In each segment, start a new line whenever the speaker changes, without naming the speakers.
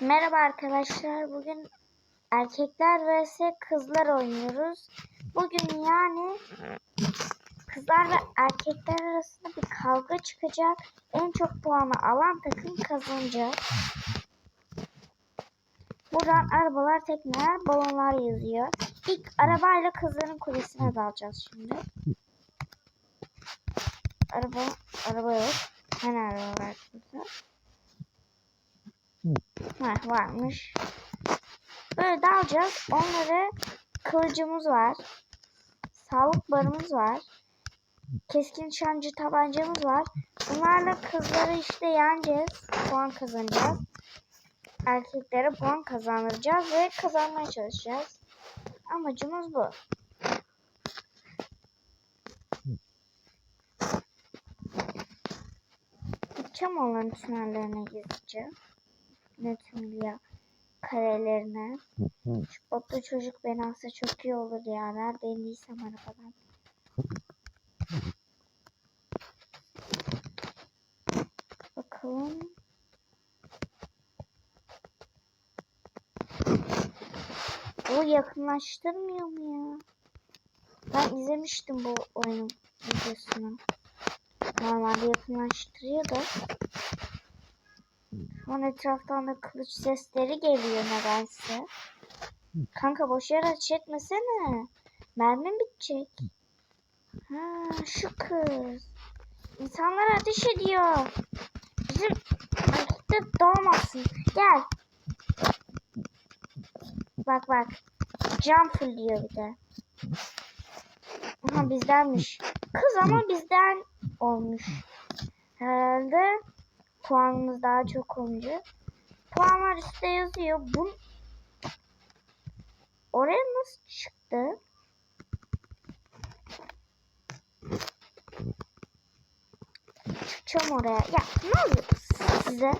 Merhaba arkadaşlar. Bugün erkekler vs kızlar oynuyoruz. Bugün yani kızlar ve erkekler arasında bir kavga çıkacak. En çok puanı alan takım kazanacak. Buradan arabalar, tekneler, balonlar yazıyor. İlk arabayla kızların kulesine dalacağız şimdi. Araba, araba yok. Hani araba var burada? Heh, varmış. Böyle dalacağız. Onları kılıcımız var. Sağlık barımız var. Keskin şancı tabancamız var. Bunlarla kızları işte yeneceğiz. Puan kazanacağız. Erkeklere puan kazandıracağız ve kazanmaya çalışacağız. Amacımız bu. Gideceğim onların tünellerine gizlice. Ne ya? Karelerine. Şu botlu çocuk beni alsa çok iyi olur ya. Nerede indiysem arabadan. Bakalım. O yakınlaştırmıyor mu ya? Ben izlemiştim bu oyun videosunu. Normalde yakınlaştırıyor da. An etraftan da kılıç sesleri geliyor nedense. Kanka boş yere ateş etmesene. Mermim bitecek. Ha şu kız. İnsanlar ateş ediyor. Bizim erkekte doğmasın. Gel. Bak bak. Cam diyor bir de. Aha bizdenmiş. Kız ama bizden olmuş. Herhalde puanımız daha çok olunca. Puanlar üstte yazıyor. Bu oraya nasıl çıktı? Çıkacağım oraya. Ya ne oluyor size?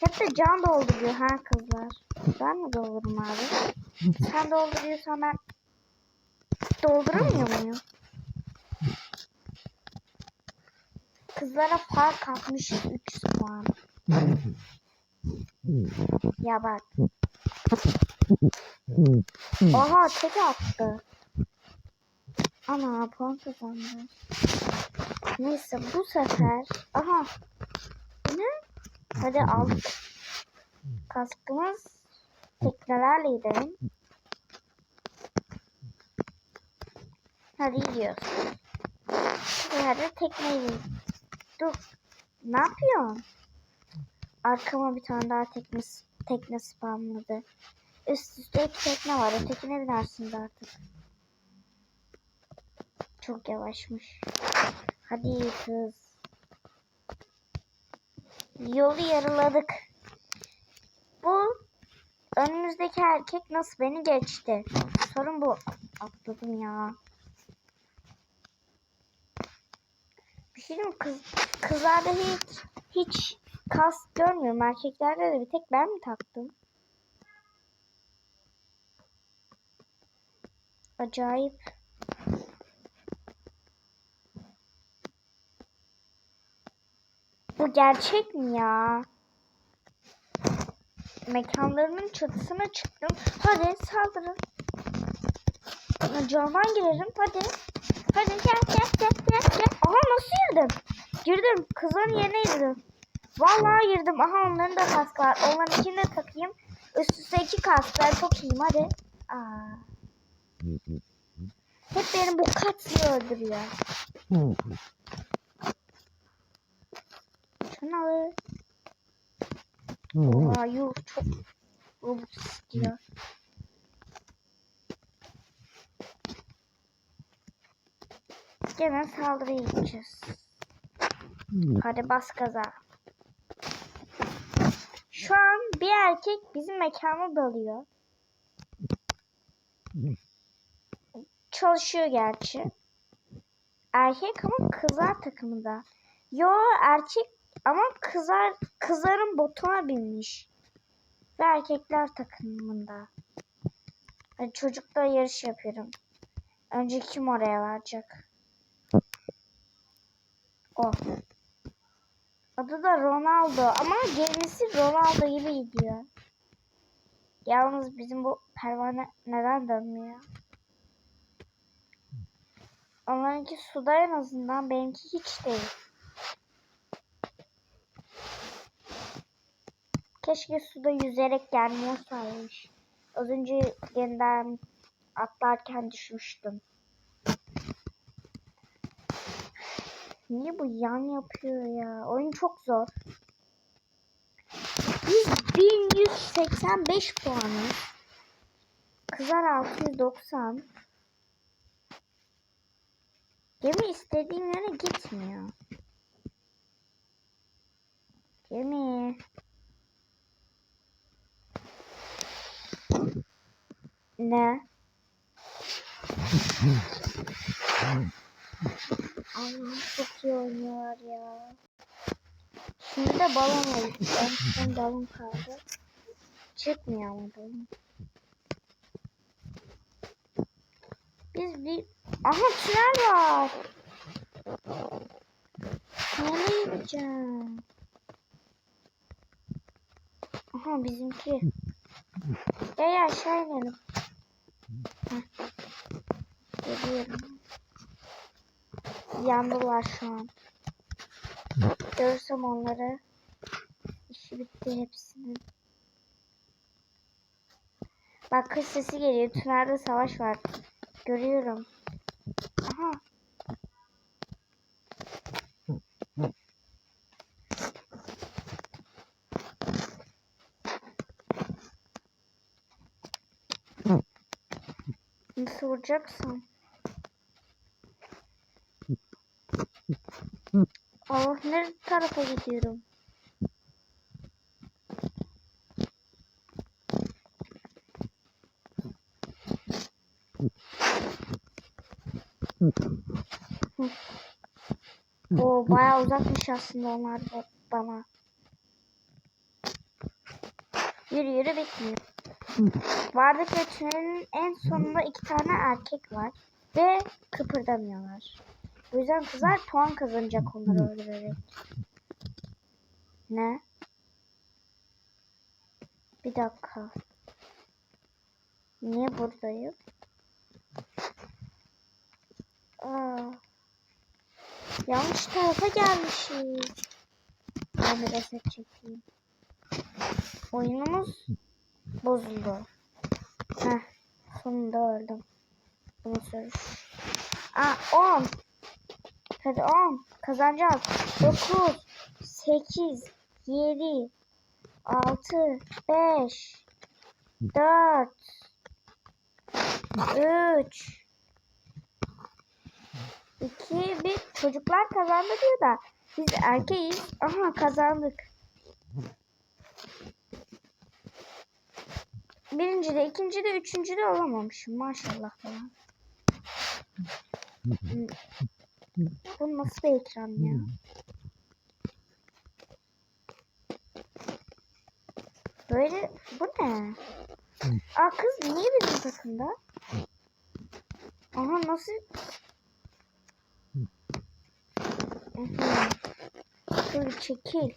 Hep de can dolduruyor ha kızlar. Ben mi doldururum abi? Sen dolduruyorsan ben dolduramıyor Kızlara fark atmış 3 puan. Ya bak. Oha tek attı. Ana puan kazandı. Neyse bu sefer. Aha. Bu Ne? Hadi aldık. Kaskımız teknelerle gidelim. Hadi gidiyoruz. Hadi tekneyi Dur. Ne yapıyorsun? Arkama bir tane daha tekne, tekne spamladı. Üst üste iki tekne var. Ötekine binersiniz artık. Çok yavaşmış. Hadi kız. Yolu yarıladık. Bu önümüzdeki erkek nasıl beni geçti? Sorun bu. Atladım ya. Şey mi? Kız, kızlarda hiç hiç kas görmüyorum. Erkeklerde de bir tek ben mi taktım? Acayip. Bu gerçek mi ya? Mekanlarının çatısına çıktım. Hadi saldırın. Camdan girerim. Hadi. Hadi gel gel gel gel gel. Aha nasıl girdim? Girdim. Kızların yerine girdim. Vallahi girdim. Aha onların da kaskı var. Onların ikini de takayım. Üst üste iki kask. Ben çok iyiyim hadi. Aa. Hep benim bu katliği öldürüyor. Şunu alır. Aa yuh çok robot istiyor. Gene saldırıya gideceğiz. Hadi bas gaza. Şu an bir erkek bizim mekana dalıyor. Çalışıyor gerçi. Erkek ama kızlar takımında. Yo erkek ama kızlar kızların botuna binmiş. Ve erkekler takımında. Hadi çocukla yarış yapıyorum. Önce kim oraya varacak? O. Adı da Ronaldo ama gemisi Ronaldo gibi gidiyor. Yalnız bizim bu pervane neden dönmüyor? Onlarınki suda en azından benimki hiç değil. Keşke suda yüzerek gelmiyor saymış. Az önce yeniden atlarken düşmüştüm. Niye bu yan yapıyor ya? Oyun çok zor. Biz 1185 puanı. Kızlar 690. Gemi istediğim yere gitmiyor. Gemi. Ne? Allah'ım çok iyi oynuyorlar ya. Şimdi de balon oldu. En son balon kaldı. Çıkmıyor ama balon. Biz bir... Aha tünel var. Tünele gideceğim. Aha bizimki. Gel aşağı inelim. Heh. Geliyorum. Yandılar şu an. Görsem onları. İşi bitti hepsinin. Bak kız sesi geliyor. Tünelde savaş var. Görüyorum. Aha. Nasıl vuracaksın? Allah ne tarafa gidiyorum? O bayağı uzakmış aslında onlar bana. Yürü yürü bitmiyor. Vardık ve tünelin en sonunda iki tane erkek var. Ve kıpırdamıyorlar. Bu yüzden kızlar puan kazanacak onları öldürerek. Ne? Bir dakika. Niye buradayım? Aa. Yanlış tarafa gelmişiz. Ben bir reset çekeyim. Oyunumuz bozuldu. Heh. Sonunda öldüm. Bunu sürüş. Aa 10. Hadi 10. Kazanacağız. 9, 8, 7, 6, 5, 4, 3, 2, 1. Çocuklar kazandı diyor da biz erkeğiz. Aha kazandık. Birinci de, ikinci de, üçüncü de olamamışım. Maşallah falan. Bu nasıl bir ekran ya? Böyle bu ne? Aa kız niye bizim takımda? Aha nasıl? Kız çekil.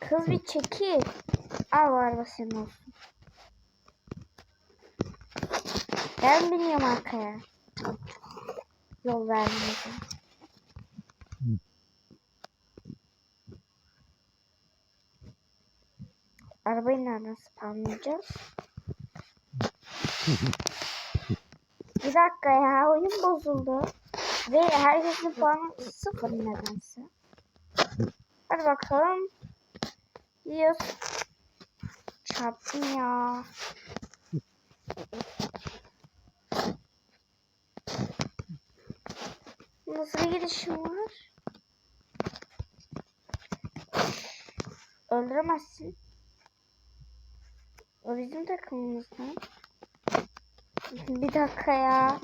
Kız bir çekil. Al araba senin olsun. Ben biniyorum arkaya. Yol vermedim. Arabayı nereden spawnlayacağız? Bir dakika ya oyun bozuldu. Ve herkesin puanı sıfır nedense. Hadi bakalım. Yes. Çarptım ya. Nasıl girişim var? Öldüremezsin. O bizim takımımızdan. Bir dakika ya.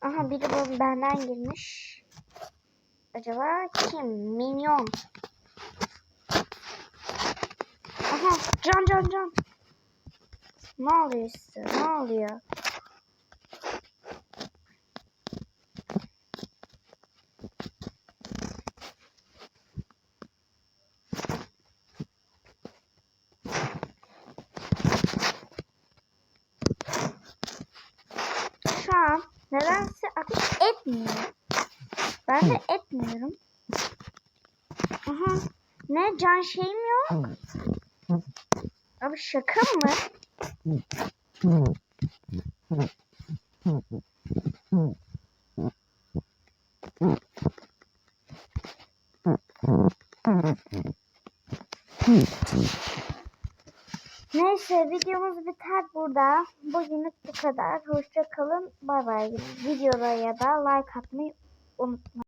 Aha biri bu benden girmiş. Acaba kim? Minyon. Can can can. Ne oluyor size? Ne oluyor? Şu an nedense ateş etmiyor. Ben de etmiyorum. Aha. Ne can şeyim yok. Şaka mı? Neyse videomuz biter burada. Bugünlük bu kadar. Hoşça kalın. Bay bay. Videoya da like atmayı unutmayın.